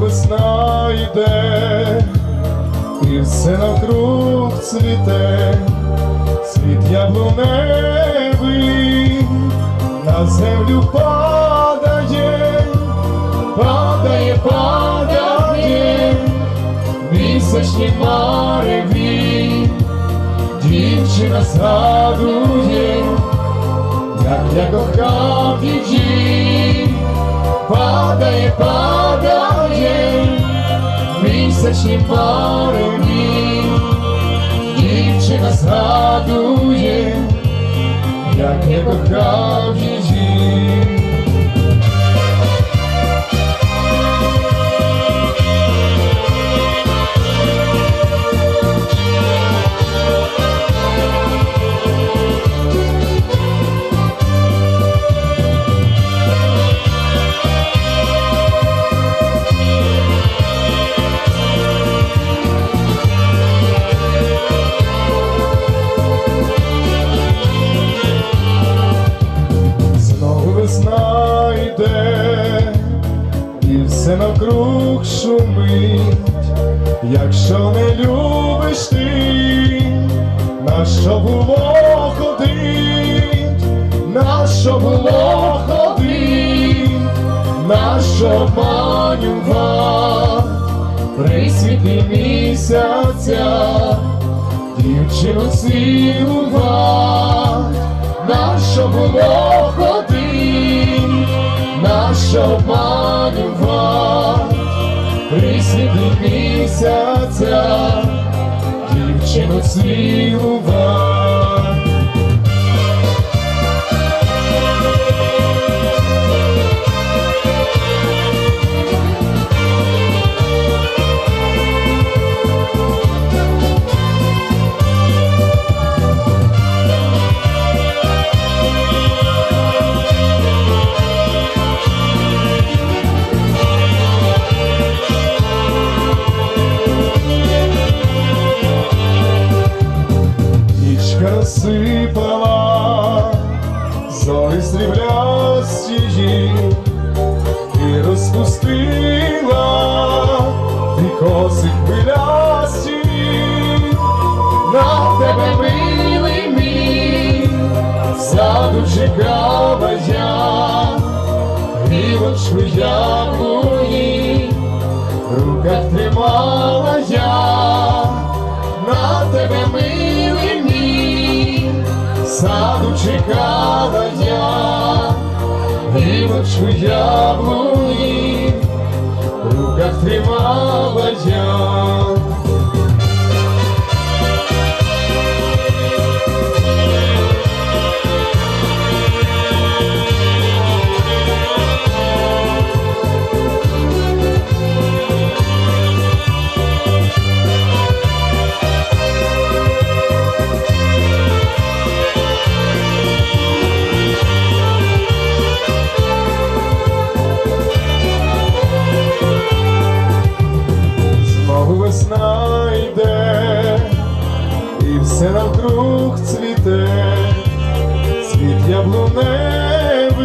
Весна йде, і все навкруг цвіте, світ яблуневий на землю падає, падає, падає, місячні мареві, дівчина згадує, як я кохав її, падає, падає, місячні мареві, дівчина згадує, як я кохав її. Знову весна йде, і все навкруг шумить, якщо не любиш ти, на що було ходить, на що було ходить, на що обманював при світлі місяця, дівчину цілував, на що було при світлі місяця, дівчину цілував. Нічка розсипала зорі сріблясті і розпустила ти коси хвилясті. На тебе милий мій, саду чекала я, грівочку яблуні, в руках тримала я гілочку яблуні, в руках тримала я. Все навкруг цвіте, світ яблуневий.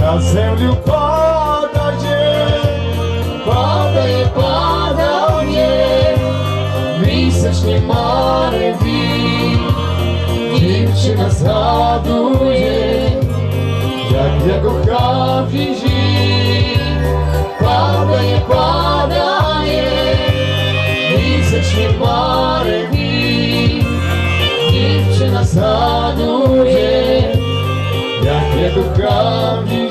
На землю падає, падає, падає, місячні мареві, дівчина згадує, згадує, як я кохав її.